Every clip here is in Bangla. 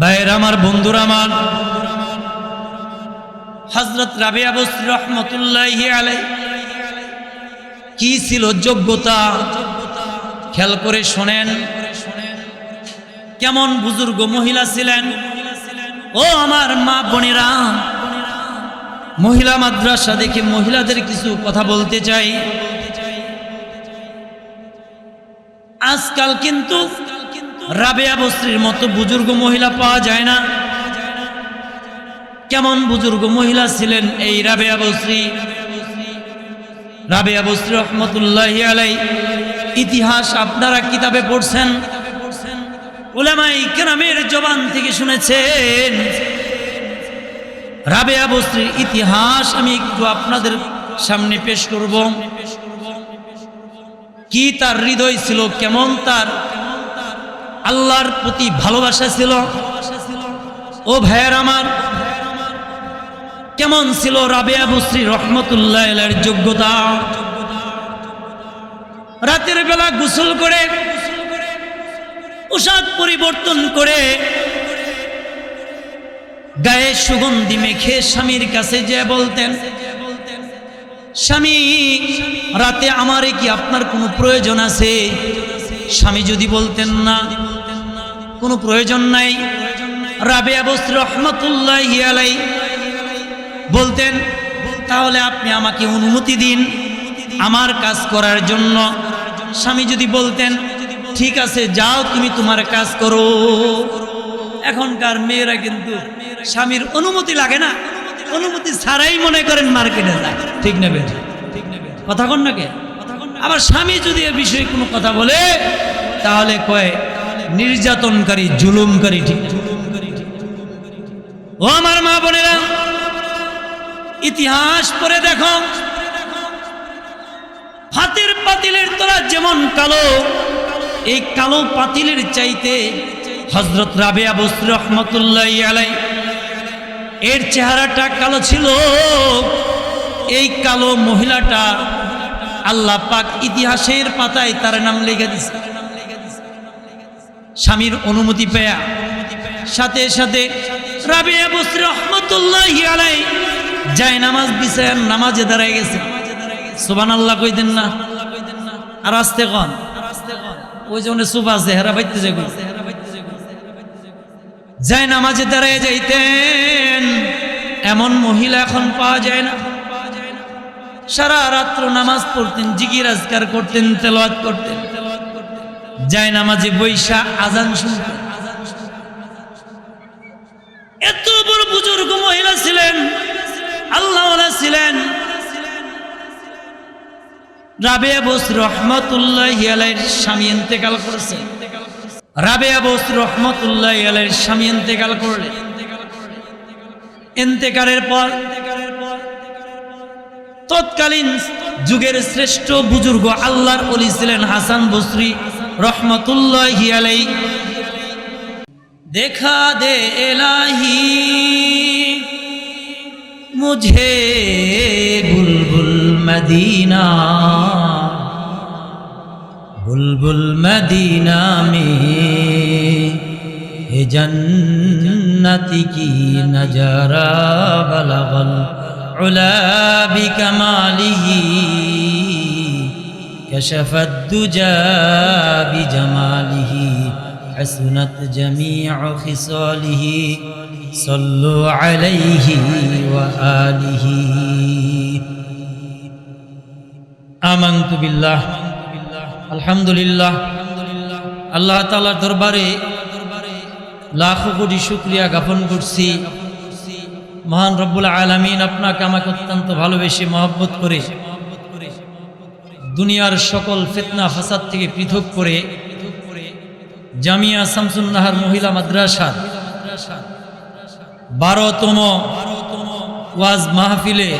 ভাইয়ের আমার, বন্ধুরা আমার হজরত রাবিয়া বসরি রহমতুল্লাহ কি ছিল যোগ্যতা? খেয়াল করে শোনেন। কেমন বুজুর্গ মহিলা ছিলেন? ও আমার মা বোনেরা, মহিলা মাদ্রাসা দেখে মহিলাদের কিছু কথা বলতে চাই। আজকাল কিন্তু রাবেয়া বস্ত্রীর মতো বুজুর্গ মহিলা পাওয়া যায় না। কেমন বুজুর্গ মহিলা ছিলেন এই রাবেয়া বস্ত্রী রাবেয়া বস্ত্রী রহমতুল্লাহ আলাই ইতিহাস আপনারা কিতাবে পড়ছেন? ওলামাই কেরামের জবান থেকে শুনেছেন। রাবেয়া বস্ত্রীর ইতিহাস আমি একটু আপনাদের সামনে পেশ করব। কি তার হৃদয় ছিল? কেমন তার আল্লাহর প্রতি ভালোবাসা ছিল। ও ভাইয়ের আমার, কেমন ছিল রাবেয়া বস্ত্রী রহমতুল্লাহ যোগ্যতা? রাতের বেলা গোসল করে, পোশাক পরিবর্তন করে, গায়ে সুগন্ধি মেখে স্বামীর কাছে যে বলতেন, স্বামী, রাতে আমারে কি আপনার কোনো প্রয়োজন আছে? স্বামী যদি বলতেন না কোনো প্রয়োজন নাই। রাবে বস্ত্র রহমতুল্লাহ আলাই বলতেন, তাহলে আপনি আমাকে অনুমতি দিন আমার কাজ করার জন্য। স্বামী যদি বলতেন, ঠিক আছে, যাও তুমি তোমার কাজ করো। এখনকার মেয়েরা কিন্তু স্বামীর অনুমতি লাগে না। অনুমতি ছাড়াই মনে করেন মার্কেটে যায়। ঠিক নেবে কথা কন না কে? আবার স্বামী যদি এ বিষয়ে কোনো কথা বলে, তাহলে কয় নির্যাতনকারী, জুলুমকারী ঠিক। ও আমার মা বোনেরা, ইতিহাস পড়ে দেখো। হাতের পাতিলের তোরা যেমন কালো, এই কালো পাতিলের চাইতে হজরত রাবেয়া বস্ত্র রহমতুল্লাহ আলাই এর চেহারাটা কালো ছিল। এই কালো মহিলাটা আল্লাহ পাক ইতিহাসের পাতায় তার নাম লেগে দিছে স্বামীর অনুমতি পেয়া। সাথে সাথে রাবিয়া বস্ত্র রহমতুল্লাহ আলাই যায় নামাজ বিছায় নামাজে দাঁড়ায় গেছে। সুবান আল্লাহ কই দেন না। আর আসতে কন। ওই জন্য সুবা আছে হেরা বাইতে যে যায় নামাজে দাঁড়ায় যাইতেন। এমন মহিলা এখন পাওয়া যায় না। সারা রাত্র নামাজ পড়তেন, জিকির আজকার করতেন, তেলাওয়াত করতেন। যায় নামাজে বৈশা আজান এত বড় বুজুর্গ মহিলা ছিলেন আল্লাহ ছিলেন। রহমতুল্লাহ স্বামী ইন্তেকাল রহমতুল্লাহ স্বামী ইন্তেকাল করলেন পর, তৎকালীন যুগের শ্রেষ্ঠ বুজুর্গ আল্লাহর অলি ছিলেন হাসান বসরি। রহমতুল্লাহ আলাই দেখা দে এলাহি, মুঝে বুলবুল মদিনা বুলবুল মদিনা মে হে জন্নতি কি নজারা বলবল উলা বিকমালিহি كشف الدجى بجماله حسنت جميع خصاله صلوا عليه وآله آمنت بالله الحمد لله আল্লাহ তালার দরবারে লাখো কোটি শুক্রিয়া জ্ঞাপন করছি মহান রব্বুল আলমিন আপনাকে আমাকে অত্যন্ত ভালোবেসে মহব্বত করে দুনিয়ার সকল ফেতনা, ফাসাদ থেকে পৃথক করে জামিয়া শামসুন্নাহার মহিলা মাদ্রাসার বারোতম ওয়াজ মাহফিলে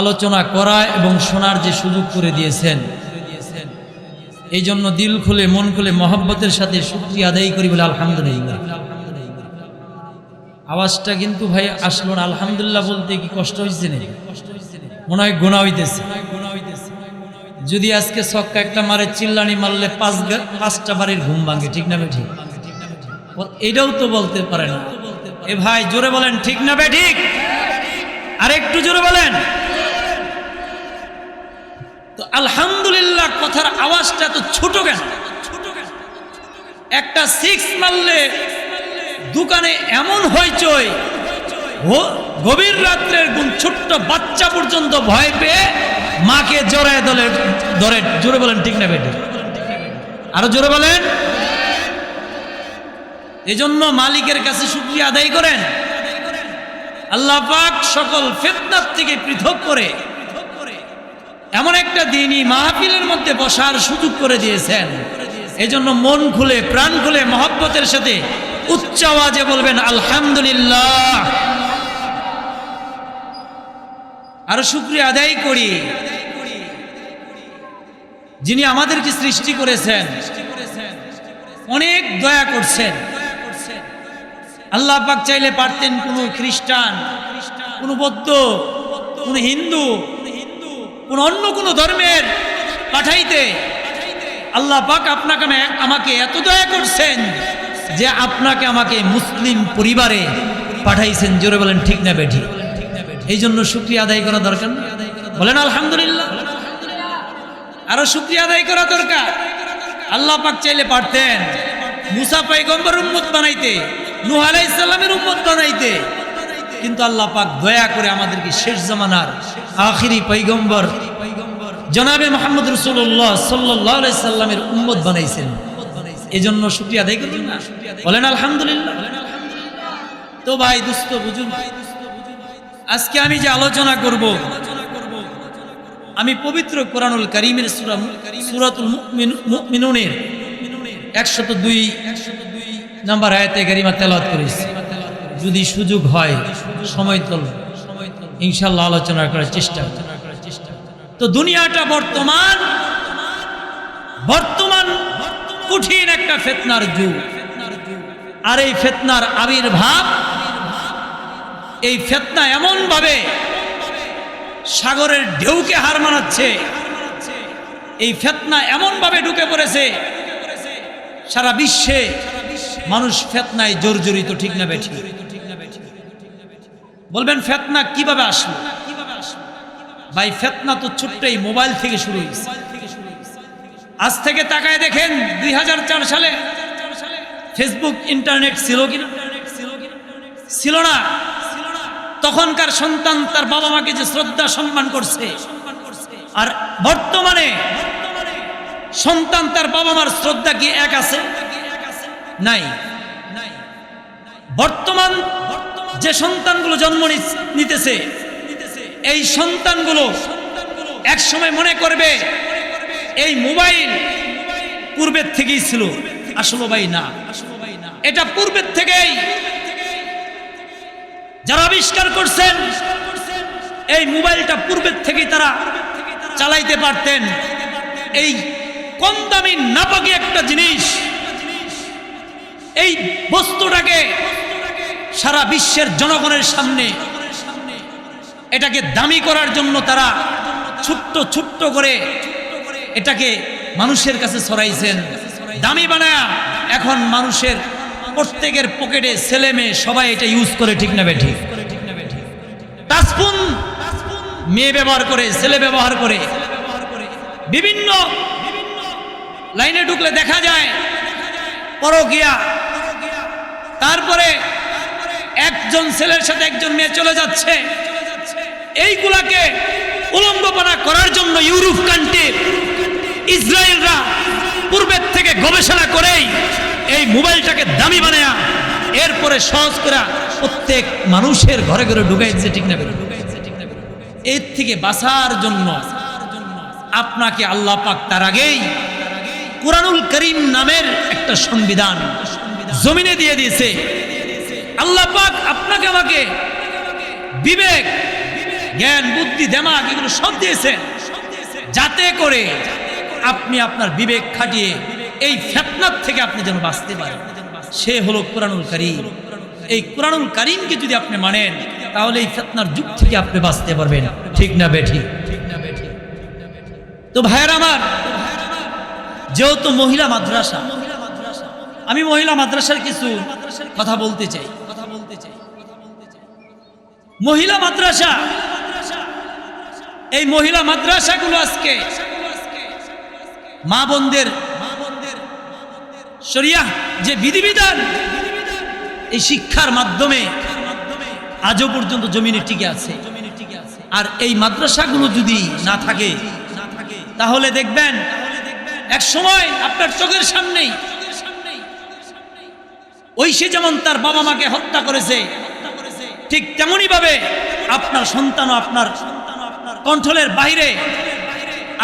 আলোচনা করা এবং শোনার যে সুযোগ করে দিয়েছেন। এই জন্য দিল খুলে, মন খুলে, মহব্বতের সাথে শুক্রিয়া আদায় করি বলে আলহামদুলিল্লাহ। আওয়াজটা কিন্তু ভাই আসলো না, আলহামদুলিল্লাহ বলতে কি কষ্ট হয়েছে নাকি? মনে হয় গোনা হইতেছে। যদি আজকে ছক্কা একটা মারে, চিল্লানি মারলে পাঁচ পাঁচটা বাড়ির ঘুম ভাঙে, ঠিক না ঠিক? এটাও তো বলতে পারে না। এ ভাই, জোরে বলেন, ঠিক না ঠিক? আর একটু জোরে বলেন। তো আলহামদুলিল্লাহ, কথার আওয়াজটা তো ছোট একটা সিক্স মারলে দোকানে এমন হইচই গভীর রাত্রের গুণ ছোট্ট বাচ্চা পর্যন্ত ভয় পেয়ে মাকে জড়ায় দলে ধরে, জোরে বলেন, ঠিক না বেটি? আরও জোরে বলেন। এজন্য মালিকের কাছে শুক্রিয়া আদায় করেন। আল্লাহ পাক সকল ফেতনার থেকে পৃথক করে এমন একটা দিনই মাহফিলের মধ্যে বসার সুযোগ করে দিয়েছেন। এজন্য মন খুলে, প্রাণ খুলে, মহব্বতের সাথে উচ্চ আওয়াজে বলবেন, আলহামদুলিল্লাহ। আরও শুক্রিয়া আদায় করি। যিনি আমাদেরকে সৃষ্টি করেছেন, অনেক দয়া করছেন। আল্লাহ পাক চাইলে পারতেন কোনো খ্রিস্টান, কোনো বৌদ্ধ, কোনো হিন্দু, কোন অন্য কোন ধর্মের পাঠাইতে। আল্লাহ পাক আপনাকে আমে- আমাকে এত দয়া করছেন যে আপনাকে আমাকে মুসলিম পরিবারে পাঠাইছেন। জোরে বলেন, ঠিক না বেঠি? এই জন্য শুক্রিয়া আদায় করা দরকার? বলেন, আলহামদুলিল্লাহ। আরও শুক্রিয়া আদায় করা দরকার। আল্লাহ পাক চাইলে পারতেন মুসা পাইগম্বর উম্মত বানাইতে, নূহ আলাইহিস সালামের উম্মত বানাইতে। কিন্তু আল্লাহ পাক দয়া করে আমাদেরকে শেষ জামানার আখিরি পৈগম্বর জনাবে মোহাম্মদ রসুল্লাহ সাল্লাহ আলাই সাল্লামের উম্মত বানাইছেন। এজন্য শুক্রিয়া আদায় করবেন না। বলেন, আলহামদুলিল্লাহ। তো ভাই, দুস্থ বুঝুন আজকে আমি যে আলোচনা করব, আমি পবিত্র কোরআনুল করিমের সূরা সূরাতুল মুমিনুনের একশত দুই নাম্বার আয়াতে গারিমা তেলাওয়াত করেছি। যদি সুযোগ হয়, সময় তোল ইনশাল্লাহ আলোচনা করার চেষ্টা তো দুনিয়াটা বর্তমান বর্তমান কঠিন একটা ফেতনার যুগ। আর এই ফেতনার আবির্ভাব এই ফেতনা এমন ভাবে সাগরের ঢেউকে হার মানাচ্ছে, এই ফেতনা এমন ভাবে ঢুকে পড়েছে, সারা বিশ্বে মানুষ ফেতনায় জর্জরিত, ঠিক না বেঠি বলবেন ফেতনা কীভাবে আসলো? ভাই, ফেতনা তো ছোট্ট এই মোবাইল থেকে শুরু হয়েছে। আজ থেকে তাকায় দেখেন দুই হাজার চার সালে ফেসবুক, ইন্টারনেট ছিল কিনা? ছিল না। তখনকার সন্তান তার বাবা মাকে যে শ্রদ্ধা, সম্মান করছে। আর বর্তমানে সন্তান তার বাবা মার শ্রদ্ধা কি এক আছে? নাই। বর্তমান যে সন্তানগুলো জন্ম নিতেছে, এই সন্তানগুলো এক সময় মনে করবে এই মোবাইল পূর্বের থেকেই ছিল। আসলে ভাই না। এটা পূর্বের থেকেই যারা আবিষ্কার করছেন, এই মোবাইলটা পূর্বের থেকেই তারা চালাইতে পারতেন। এই কম দামি নাপাকি একটা জিনিস, এই বস্তুটাকে সারা বিশ্বের জনগণের সামনে, এটাকে দামি করার জন্য তারা ছোট্ট ছোট্ট করে এটাকে মানুষের কাছে ছড়াইছেন। দামি বানায়া এখন মানুষের প্রত্যেকের পকেটে ছেলে মেয়ে, সবাই এটা ইউজ করে ঠিক না বেঠিক। টাচফোন মেয়ে ব্যবহার করে, ছেলে ব্যবহার করে। বিভিন্ন লাইনে ঢুকলে দেখা যায়, পরকিয়া। তারপরে একজন ছেলের সাথে একজন মেয়ে চলে যাচ্ছে। এইগুলাকে উলঙ্গপনা করার জন্য ইউরোপ কান্ট্রি ইসরায়েলরা পূর্বের থেকে গবেষণা করেই এই মোবাইলটাকে দামি বানায়া এরপরে সহজ করে প্রত্যেক মানুষের ঘরে ঘরে ঢুকাইছে ঠিক না এর থেকে বাঁচার জন্য আপনাকে আল্লাহ পাক তার আগেই কোরআনুল করিম নামের একটা সংবিধান জমিনে দিয়ে দিয়েছে। আল্লাহ পাক আপনাকে আমাকে বিবেক, জ্ঞান, বুদ্ধি দেমাগ এগুলো সব দিয়েছেন যাতে করে আপনি আপনার বিবেক খাটিয়ে এই ফেতনার থেকে আপনি যেন বাঁচতে পারেন। সে হলো কোরআনুল করিম। এই কোরআনুল করিমকে যদি আপনি মানেন, তাহলে এই ফেতনার যুগ থেকে আপনি বাঁচতে পারবেন। ঠিক না বেঠি? তো ভাইয়ের আমার, যেহেতু মহিলা মাদ্রাসা, আমি মহিলা মাদ্রাসার কিছু কথা বলতে চাই। কথা বলতে চাই মহিলা মাদ্রাসা, এই মহিলা মাদ্রাসাগুলো আজকে মা বোনদের শরিয়া যে বিধিবিধান, এই শিক্ষার মাধ্যমে আজও পর্যন্ত জমিনে টিকে আছে। আর এই মাদ্রাসাগুলো যদি না থাকে, তাহলে দেখবেন এক সময় আপনার চোখের সামনেই ঐশী যেমন তার বাবা মাকে হত্যা করেছে, ঠিক তেমনই ভাবে আপনার সন্তানও আপনার কন্ট্রোলের বাইরে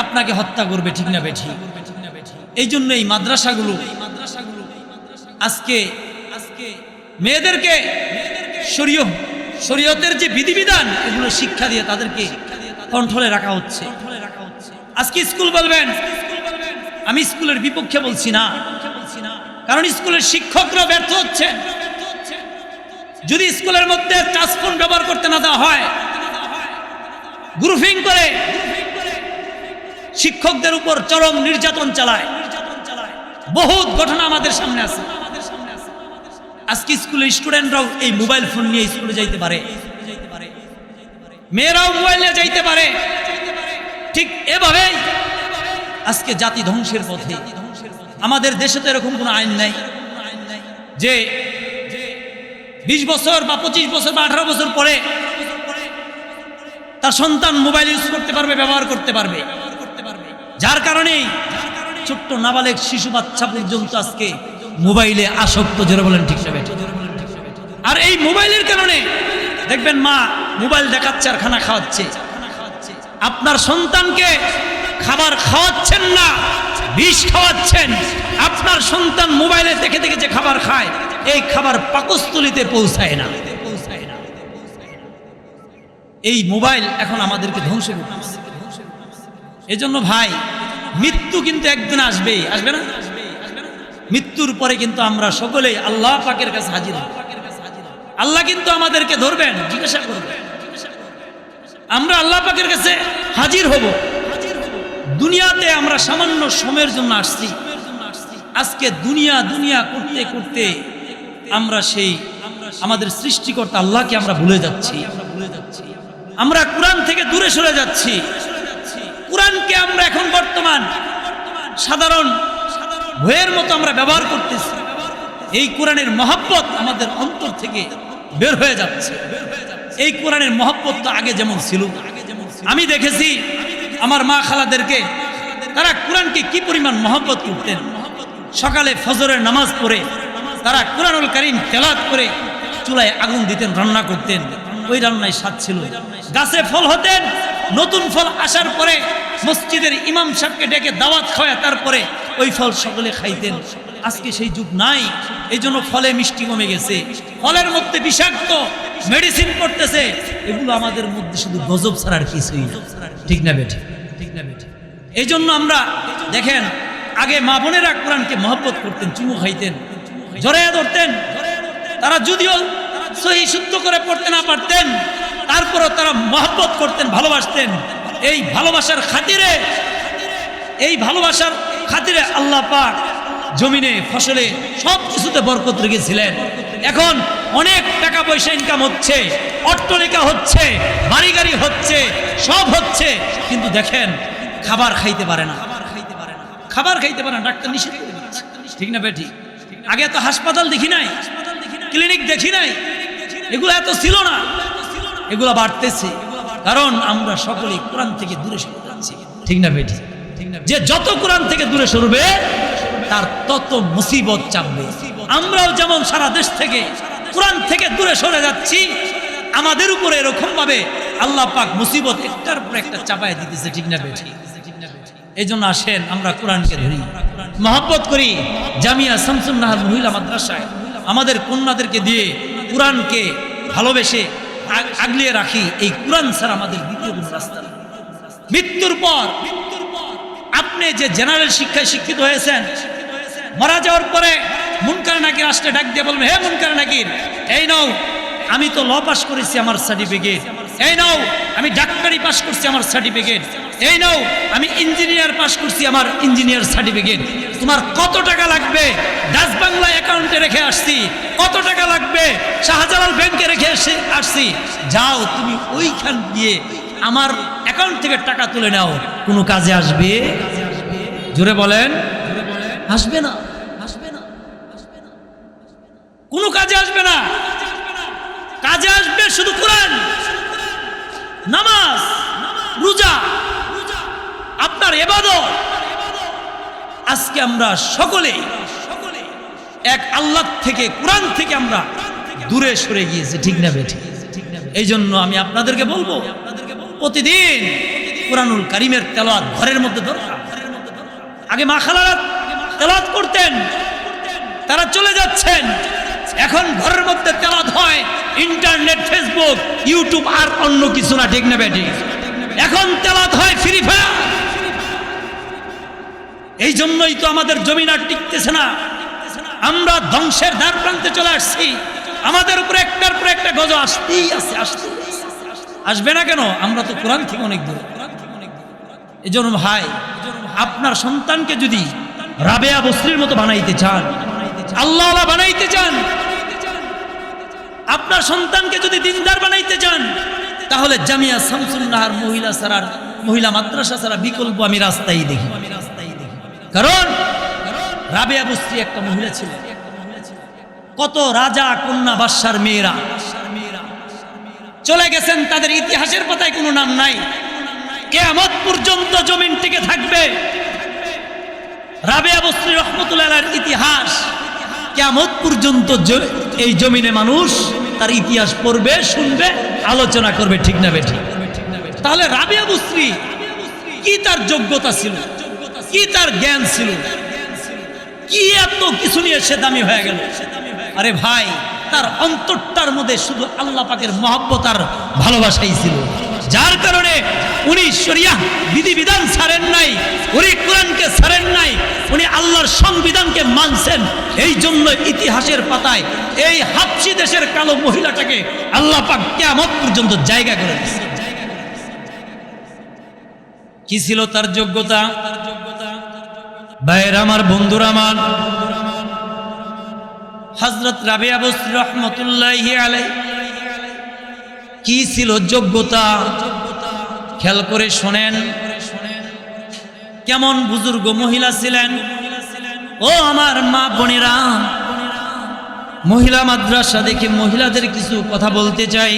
আপনাকে হত্যা করবে ঠিক না বেঠি এই জন্য এই মাদ্রাসাগুলো আজকে আজকে মেয়েদেরকে শরীয়, শরীয়তের যে বিধিবিধান, এগুলো শিক্ষা দিয়ে তাদেরকে কন্ট্রোলে রাখা হচ্ছে। আজকে স্কুল বলবেন, আমি স্কুলের বিপক্ষে বলছি না। কারণ স্কুলের শিক্ষকরা ব্যর্থ হচ্ছে। যদি স্কুলের মধ্যে টাচফোন ব্যবহার করতে না দেওয়া হয় গ্রুপিং করে শিক্ষকদের উপর চরম নির্যাতন চালায়। বহুত ঘটনা আমাদের সামনে আছে। আজকে স্কুলের স্টুডেন্টরাও এই মোবাইল ফোন নিয়ে স্কুলে যাইতে পারে। মেয়েরাও মোবাইল নিয়ে যাইতে পারে। ঠিক এভাবে আজকে জাতি ধ্বংসের পথে। আমাদের দেশে তো এরকম কোনো আইন নাই। যে বিশ বছর বা পঁচিশ বছর বা আঠারো বছর পরে তার সন্তান মোবাইল ইউজ করতে পারবে, ব্যবহার করতে পারবে। যার কারণেই ছোট্ট নাবালেক শিশু বাচ্চা পর্যন্ত আজকে মোবাইলে আসক্ত যারা বলেন ঠিক বেঠিক? আর এই মোবাইলের কারণে, দেখবেন মা মোবাইল দেখাচ্ছে আর খানা খাওয়াচ্ছে। আপনার সন্তানকে খাবার খাওয়াচ্ছেন না, বিষ খাওয়াচ্ছেন। আপনার সন্তান মোবাইলে দেখে দেখে যে খাবার খায়, এই খাবার পাকস্থলিতে পৌঁছায় না। এই মোবাইল এখন আমাদেরকে ধ্বংস করতেছে এজন্য ভাই, মৃত্যু কিন্তু একদিন আসবে আসবে না? মৃত্যুর পরে কিন্তু আমরা সকলেই আল্লাহ পাকের কাছে হাজির আল্লাহ কিন্তু আমাদেরকে ধরবেন, জিজ্ঞাসা করবেন। আমরা আল্লাহ পাকের কাছে হাজির হব। দুনিয়াতে আমরা সামান্য সময়ের জন্য আসছি। আজকে দুনিয়া দুনিয়া করতে করতে আমরা সেই আমাদের সৃষ্টিকর্তা আল্লাহকে আমরা ভুলে যাচ্ছি। আমরা কোরআন থেকে দূরে সরে যাচ্ছি। কোরআনকে আমরা এখন বর্তমান সাধারণ বইয়ের মতো আমরা ব্যবহার করতেছি। এই কোরআনের মহাব্বত আমাদের অন্তর থেকে বের হয়ে যাচ্ছে। এই কোরআনের মহব্বত তো আগে যেমন ছিল। আমি দেখেছি আমার মা খালাদেরকে, তারা কোরআনকে কি পরিমাণ মহব্বত করতেন? সকালে ফজরের নামাজ পড়ে তারা কোরআনুল করিম তেলাত করে চুলায় আগুন দিতেন, রান্না করতেন। ওই রান্নায় স্বাদ ছিল। গাছে ফল হতেন, নতুন ফল আসার পরে মসজিদের ইমাম সাহেবকে ডেকে দাওয়াত খাওয়া তারপরে ওই ফল সকলে খাইতেন। আজকে সেই যুগ নাই এই জন্য ফলে মিষ্টি কমে গেছে। ফলের মধ্যে বিষাক্ত মেডিসিন করতেছে এগুলো আমাদের মধ্যে শুধু গজব ছাড়ার কিছুই ঠিক না বেঠে? ঠিক না বেঠে? এই জন্য আমরা, দেখেন, আগে মা বোনেরা কোরআনকে মহব্বত করতেন, চুমু খাইতেন, জড়াইয়া ধরতেন। তারা যদিও সহি শুদ্ধ করে পড়তে না পারতেন, তারপরও তারা মহব্বত করতেন, ভালোবাসতেন। এই ভালোবাসার খাতিরে, এই ভালোবাসার খাতিরে আল্লাহ পাক জমিনে, ফসলে সব কিছুতে বরকত রেখেছিলেন। এখন অনেক টাকা পয়সা ইনকাম হচ্ছে, অট্টলিকা হচ্ছে বাড়ি গাড়ি হচ্ছে, সব হচ্ছে, কিন্তু দেখেন, খাবার খাইতে পারে না। খাবার খাইতে পারে না, ডাক্তার নিষেধ। ঠিক না বেটি? আগে তো হাসপাতাল দেখি নাই ক্লিনিক দেখি নাই, এগুলো এত ছিল না, এগুলো বাড়তেছে। কারণ আমরা সকলেই কোরআন থেকে দূরে সরে যাচ্ছি। ঠিক না বেটি? যে যত কোরআন থেকে দূরে সরবে তার তত মুসিবত চাপবে। আমরাও যেমন সারা দেশ থেকে কোরআন থেকে দূরে সরে যাচ্ছি আমাদের উপরে এরকম ভাবে আল্লাহ পাক মুসিবত একটার পর একটা চাপায় দিতেছে ঠিক না বেটি? এই জন্য আসেন আমরা কোরআনকে ধরি। মহব্বত করি জামিয়া শামসুন্নাহার মহিলা মাদ্রাসায় আমাদের কন্যাদেরকে দিয়ে কোরআনকে ভালোবেসে আগলিয়ে রাখি এই কোরআন স্যার আমাদের দ্বিতীয় কোনো রাস্তা পর মৃত্যুর পর আপনি যে জেনারেল শিক্ষায় শিক্ষিত হয়েছেন, মারা যাওয়ার পরে মুনকার নাকি আসতে ডাক দিয়ে বলবেন হে মুনকার নাকি এই নাও, আমি তো ল পাস করেছি আমার সার্টিফিকেট এই নাও, আমি ডাক্তারি পাস করছি আমার সার্টিফিকেট এই নাও, আমি ইঞ্জিনিয়ার পাস করছি আমার ইঞ্জিনিয়ার সার্টিফিকেট তোমার কত টাকা লাগবে? ডাচ বাংলা অ্যাকাউন্টে রেখে আসছি। কত টাকা লাগবে? শাহজালাল ব্যাংকে রেখে এসে আসছি। যাও, তুমি ওইখান গিয়ে আমার অ্যাকাউন্ট থেকে টাকা তুলে নাও। কোনো কাজে আসবে? জোরে বলেন। আসবে না। আসবে না। কোনো কাজে আসবে না। কাজে আসবে শুধু কোরআন, নামাজ, রোজা। আপনার এবাদত আজকে আমরা সকলে এক আল্লাহ থেকে, কোরআন থেকে আমরা দূরে সরে গিয়েছি, ঠিক না বেঠি? এই জন্য আমি আপনাদেরকে বলব, প্রতিদিন কোরআনুল কারিমের তেলাত ঘরের মধ্যে আগে মা খালারা তেলাওয়াত করতেন, তারা চলে যাচ্ছেন। এখন ঘরের মধ্যে তেলাত হয়, ইন্টারনেট, ফেসবুক, ইউটিউব আর অন্য কিছু না, ঠিক না বেটি এখন তেলাত হয় ফ্রি ফায়ার। এই জন্যই তো আমাদের জমিন আর টিকতেছে না। আমরা ধ্বংসের দ্বার প্রান্তে চলে আসছি। আমাদের উপরে একটার পর একটা গজ আসতেই আছে আসতেই আছে। আসবে না কেন? আমরা তো কোরআন থেকে অনেক দূর। এই জন্য ভাই, আপনার সন্তানকে যদি রাবেয়া বস্ত্রীর মতো বানাইতে চান আল্লাহ বানাইতে চান, আপনার সন্তানকে যদি দিনদার বানাইতে চান, তাহলে জামিয়া শামসুন্নাহার মহিলা সারার মহিলা মাদ্রাসা ছাড়া বিকল্প আমি রাস্তায় দেখি। কারণ রাবেয়া বস্ত্রী একটা মহিলা ছিল। কত রাজা, কন্যা, বাদশার মেয়েরা। চলে গেছেন, তাদের ইতিহাসের পাতায় কোনো নাম নাই। কেয়ামত পর্যন্ত জমিন টিকে থাকবে। রাবেয়া বস্ত্রী রহমতুল্লাহ ইতিহাস। কেয়ামত পর্যন্ত এই জমিনে মানুষ তার ইতিহাস পড়বে, শুনবে, আলোচনা করবে, ঠিক না বেঠি তাহলে রাবেয়া বস্ত্রী কি তার যোগ্যতা ছিল? কি তার জ্ঞান ছিল? কি এত কিছু নিয়ে সে দামি হয়ে গেল? আরে ভাই, তার অন্তরটার মধ্যে শুধু আল্লাহ পাকের মহব্বত আর ভালোবাসাই ছিল। যার কারণে উনি শরিয়া বিধিবিধান ছাড়েন নাই, উনি কোরআনকে ছাড়েন নাই, উনি আল্লাহর সংবিধানকে মানছেন। এই জন্য ইতিহাসের পাতায় এই হাফসি দেশের কালো মহিলাটাকে আল্লাহ পাক কেয়ামত পর্যন্ত জায়গা করে দিয়েছে। কি ছিল তার যোগ্যতা? ভাইয়ের আমার, বন্ধুর আমার। হজরত রাবিয়া বসরি রহমতুল্লাহ কি ছিল যোগ্যতা? খেয়াল করে শোনেন। কেমন বুজুর্গ মহিলা ছিলেন? ও আমার মা বোনেরা, মহিলা মাদ্রাসা দেখে মহিলাদের কিছু কথা বলতে চাই।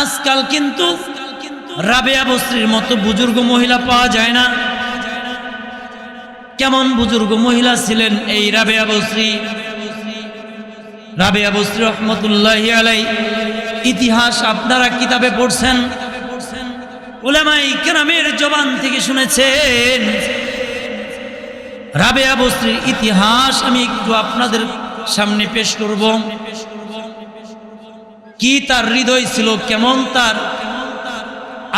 আজকাল কিন্তু রাবেয়া বস্ত্রীর মতো বুজুর্গ মহিলা পাওয়া যায় না। কেমন বুজুর্গ মহিলা ছিলেন এই রাবেয়া বস্ত্রী রাবেয়া বস্ত্রী রহমতুল্লাহ আলাই ইতিহাস আপনারা কিতাবে পড়ছেন? ওলামাই কেরামের জবান থেকে শুনেছেন রাবেয়া বস্ত্রীর ইতিহাস আমি একটু আপনাদের সামনে পেশ করব। কি তার হৃদয় ছিল, কেমন তার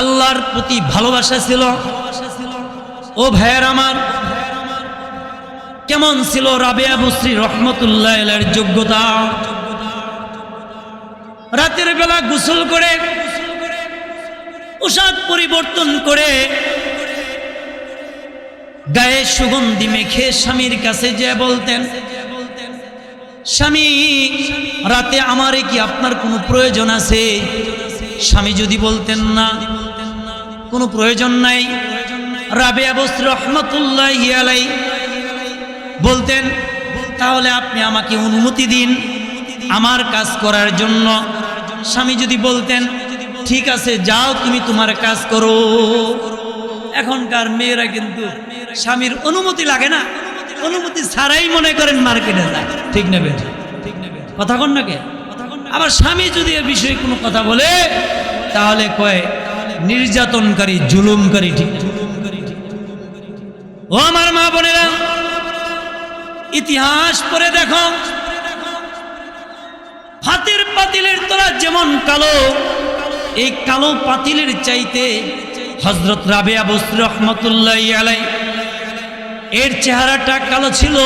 আল্লাহর প্রতি ভালোবাসা ছিল। ও ভাইয়ের আমার, কেমন ছিল রাবেয়া বস্রী রহমতুল্লাহ এর যোগ্যতা? রাতের বেলা গোসল করে, পোশাক পরিবর্তন করে, গায়ে সুগন্ধি মেখে স্বামীর কাছে যে বলতেন, স্বামী, রাতে আমারে কি আপনার কোনো প্রয়োজন আছে? স্বামী যদি বলতেন না কোনো প্রয়োজন নাই। রাবে বস্ত্র রহমতুল্লাহ আলাই বলতেন, তাহলে আপনি আমাকে অনুমতি দিন আমার কাজ করার জন্য। স্বামী যদি বলতেন, ঠিক আছে, যাও তুমি তোমার কাজ করো। এখনকার মেয়েরা কিন্তু স্বামীর অনুমতি লাগে না। অনুমতি ছাড়াই মনে করেন মার্কেটে যায়। ঠিক নেবে কথা কন না কে? আবার স্বামী যদি এ বিষয়ে কোনো কথা বলে, তাহলে কয় নির্যাতনকারী, জুলুমকারী ঠিক। ও আমার মা বোনেরা, ইতিহাস পড়ে দেখো। হাতের পাতিলের তোলা যেমন কালো, এই কালো পাতিলের চাইতে হজরত রাবেয়া বস্ত্র রহমতুল্লাহ আলাই, এর চেহারাটা কালো ছিল।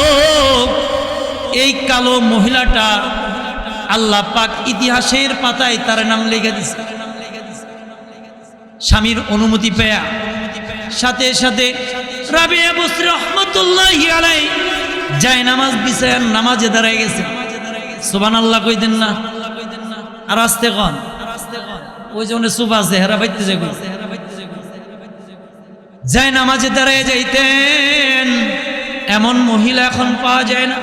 এই কালো মহিলাটা আল্লাহ পাক ইতিহাসের পাতায় তার নাম লেগে দিছে স্বামীর অনুমতি পেয়া। সাথে সাথে রাবিয়া বসরি রহমতুল্লাহ আলাই যায় নামাজ বিছায় নামাজে দাঁড়ায় গেছে। সুবান আল্লাহ কইতেন না। আর আসতে কন। ওই জন্য সুপ আছে হেরা বাইতে যাই যায় নামাজে দাঁড়ায় যাইতেন। এমন মহিলা এখন পাওয়া যায় না।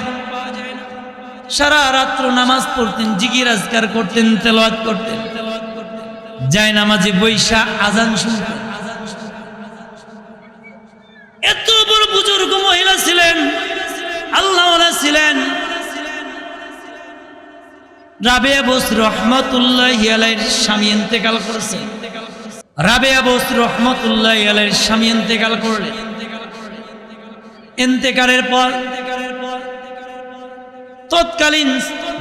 সারা রাত্র নামাজ পড়তেন, জিকির আজকার করতেন, তেলাওয়াত করতেন। যায় নামাজে বৈশা আজান এত বড় বুজুর্গ মহিলা ছিলেন আল্লাহ ছিলেন। রহমতুল্লাহ স্বামী ইন্তেকাল রহমতুল্লাহ স্বামী ইন্তেকাল পর তৎকালীন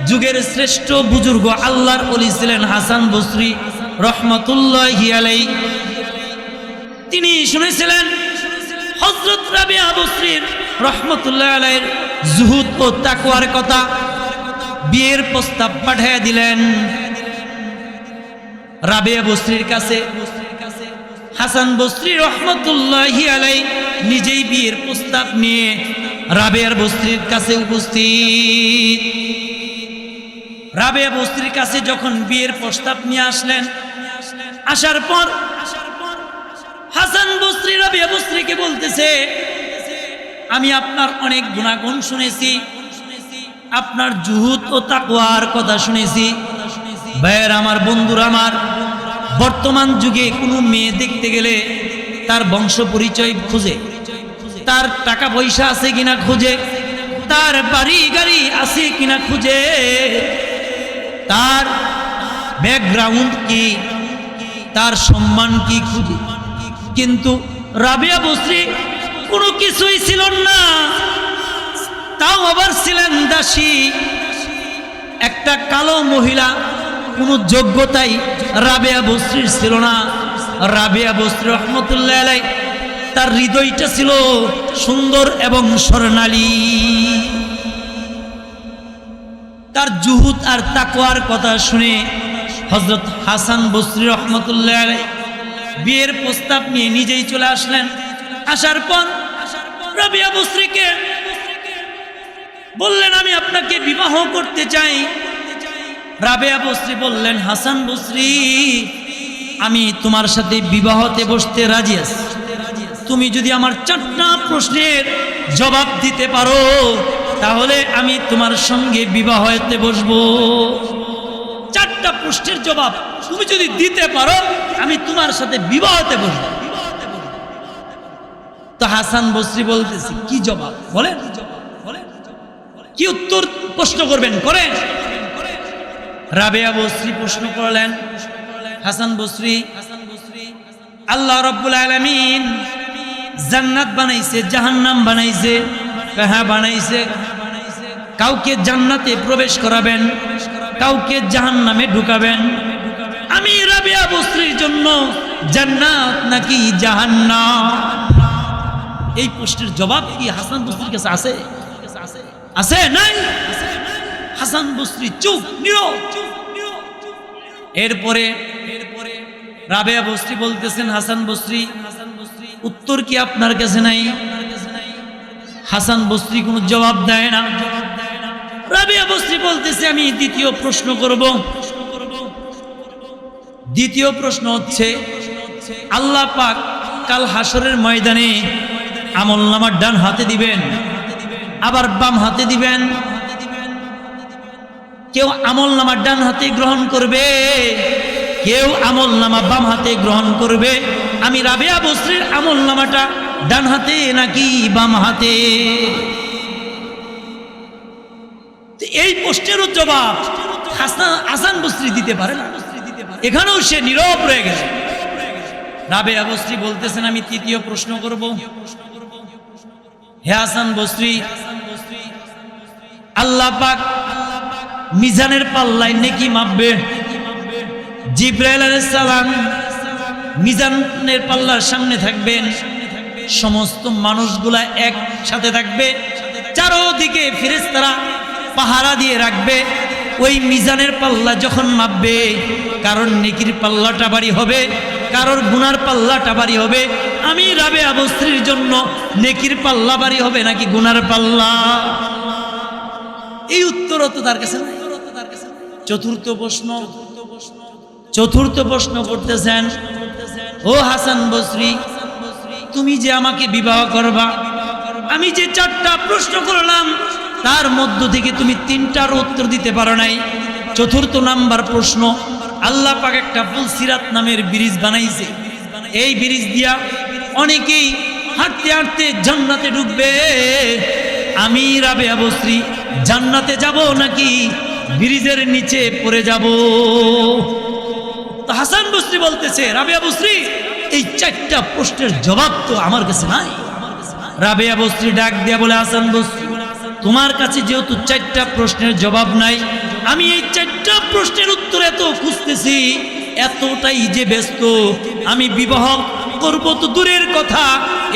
যুগের শ্রেষ্ঠ বুজুর্গ আল্লাহর অলি ছিলেন হাসান বসরি। রহমতুল্লাহ তিনি শুনেছিলেন হজরত রাবিয়া বসরির রহমতুল্লাহ আলাইয়ের জুহুদ ও তাকুয়ার কথা। বিয়ের প্রস্তাব পাঠিয়ে দিলেন। রাবিয়া বসরির কাছে হাসান বসরি রহমতুল্লাহ আলাই নিজেই বিয়ের প্রস্তাব নিয়ে রাবেয়ার বস্ত্রীর কাছে উপস্থিত। রাবেয়া বস্ত্রীর কাছে যখন বিয়ের প্রস্তাব নিয়ে আসলেন, আসার পর হাসান বস্ত্রী রাবেয়া বস্ত্রীকে বলতেছে, আমি আপনার অনেক গুণাগুণ শুনেছি, আপনার জুহুদ ও তাকুয়ার কথা শুনেছি। ভাইয়ের আমার, বন্ধুর আমার, বর্তমান যুগে কোনো মেয়ে দেখতে গেলে তার বংশ পরিচয় খুঁজে, তার টাকা পয়সা আছে কিনা খুঁজে, তার বাড়ি গাড়ি আছে কিনা খুঁজে তার ব্যাকগ্রাউন্ড কি? তার সম্মান কি খুঁজে? কিন্তু রাবিয়া বসরি কোনো কিছুই ছিল না। তাও আবার ছিলেন দাসী। একটা কালো মহিলা, কোনো যোগ্যতাই রাবেয়া বস্ত্রীর ছিল না। রাবেয়া বস্ত্রী রহমতুল্লাহ আলাই তার হৃদয়টা ছিল সুন্দর এবং স্বর্ণালী। তার জুহুদ আর তাকওয়ার কথা শুনে হজরত হাসান বসরি রহমতুল্লাহ বিয়ের প্রস্তাব নিয়ে নিজেই চলে আসলেন। আসার পর রাবিয়া বললেন, আমি আপনাকে বিবাহ করতে চাই। রাবেয়া বস্ত্রী বললেন, হাসান বস্ত্রী আমি তোমার সাথে বিবাহতে বসতে রাজি আছি। তুমি যদি আমার চারটা প্রশ্নের জবাব দিতে পারো তাহলে আমি তোমার সঙ্গে বিবাহতে বসবো। চারটা প্রশ্নের জবাব তুমি যদি দিতে পারো, আমি তোমার সাথে বিবাহতে বসবো। তো হাসান বসরি বলতেছি, কি জবাব? বলেন। কি উত্তর প্রশ্ন করবেন? করেন। রাবেয়া বসরি প্রশ্ন করলেন। হাসান বসরি, আল্লাহ রব্বুল আলমিন জান্নাত বানাইছে, জাহান্নাম বানাইছে। হ্যাঁ বানাইছে। কাউকে জান্নাতে প্রবেশ করাবেন, কাউকে জাহান্নামে ঢুকাবেন। আমি রাবিয়া বস্ত্রীর জন্য জান্নাত নাকি জাহান্নাম? এই প্রশ্নের জবাব কি হাসান বস্ত্রীর কাছে আছে? আছে নাই? হাসান বস্ত্রী চুপ, নীরব। এরপরে রাবেয়া বস্ত্রী বলতেছেন, হাসান বস্ত্রী উত্তর কি আপনার কাছে নাই? হাসান বস্ত্রী কোনো জবাব দেয় না। রাবেয়া বস্ত্রী বলতেছে, আমি দ্বিতীয় প্রশ্ন করব। দ্বিতীয় প্রশ্ন হচ্ছে, আল্লাহ পাক কাল হাসরের ময়দানে আমল নামার ডান হাতে দিবেন, আবার বাম হাতে দিবেন। কেউ আমল নামা ডান হাতে গ্রহণ করবে, কেউ আমল নামা বাম হাতে গ্রহণ করবে। আমি রাবেয়া বস্ত্রীর আমল নামাটা ডান হাতে নাকি বাম হাতে? এই প্রশ্নেরও জবাব আসান বস্ত্রী দিতে পারে না। এখানেও সে নীরব রয়ে গেছে। রাবেয়া বস্ত্রী বলতেছেন, আমি তৃতীয় প্রশ্ন করব। হে আসান বস্ত্রী, আল্লাহ পাক মিজানের পাল্লায় নেকি মাপবে। জিব্রাইল আলাইহিস সালাম মিজানের পাল্লার সামনে থাকবেন। সমস্ত মানুষগুলা একসাথে থাকবে, চারোদিকে ফেরেশতারা পাহারা দিয়ে রাখবে। ওই মিজানের পাল্লা যখন মাপবে, কারোর নেকির পাল্লাটা বাড়ি হবে, কারোর গুনার পাল্লাটা বাড়ি হবে। আমি রাবে আবস্ত্রীর জন্য নেকির পাল্লা বাড়ি হবে নাকি গুনার পাল্লা? এই উত্তরও তো তার কাছে চতুর্থ প্রশ্ন চতুর্থ প্রশ্ন করতেছেন, ও হাসান বসরি তুমি যে আমাকে বিবাহ করবা, আমি যে চারটা প্রশ্ন করলাম, তার মধ্য থেকে তুমি তিনটার উত্তর দিতে পারো নাই। চতুর্থ নাম্বার প্রশ্ন, আল্লাহ পাক একটা ফুলসিরাত নামের ব্রিজ বানাইছে। এই ব্রিজ দিয়া অনেকেই হাঁটতে হাঁটতে জান্নাতে ঢুকবে। আমি রাবে অবশ্রী জান্নাতে যাব নাকি ব্রিজের নিচে পড়ে যাব? তো হাসান বসরি বলতেছে, রাবে বসরি এই চারটা প্রশ্নের জবাব তো আমার কাছে নাই। রাবিয়া বসরি ডাক দিয়া বলে, হাসান বসরি তোমার কাছে যেহেতু চারটা প্রশ্নের জবাব নাই, আমি এই চারটা প্রশ্নের উত্তর এত খুঁজতেছি, এতটাই যে ব্যস্ত। আমি বিবাহ করব তো দূরের কথা,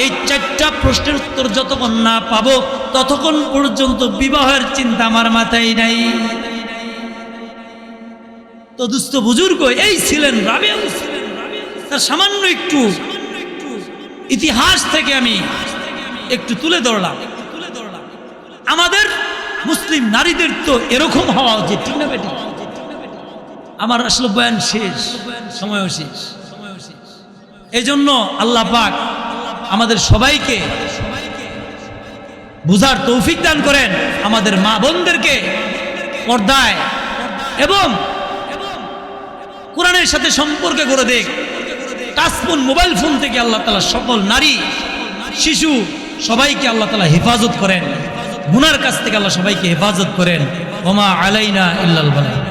এই চারটা প্রশ্নের উত্তর যতক্ষণ না পাবো, ততক্ষণ পর্যন্ত বিবাহের চিন্তা আমার মাথায় নাই। তো দুস্থ বুজুর্গ, এই ছিলেন ছিলেন তার সামান্য একটু ইতিহাস থেকে আমি একটু তুলে ধরলাম। আমাদের মুসলিম নারীদের তো এরকম হওয়া উচিত, ঠিক না বেটি? আমার আসলে বয়ান শেষ, সময়ও শেষ। এই জন্য আল্লাহ পাক আমাদের সবাইকে বুঝার তৌফিক দান করেন, আমাদের মা বোনদেরকে পর্দায় এবং কোরআনের সাথে সম্পর্কে করে দেখ। টাচফোন মোবাইল ফোন থেকে আল্লাহ তালা সকল নারী, শিশু সবাইকে আল্লাহ তালা হেফাজত করেন। গুনার কাছ থেকে আল্লাহ সবাইকে হেফাজত করেন। ওমা আলাইনা ইল্লাল বালা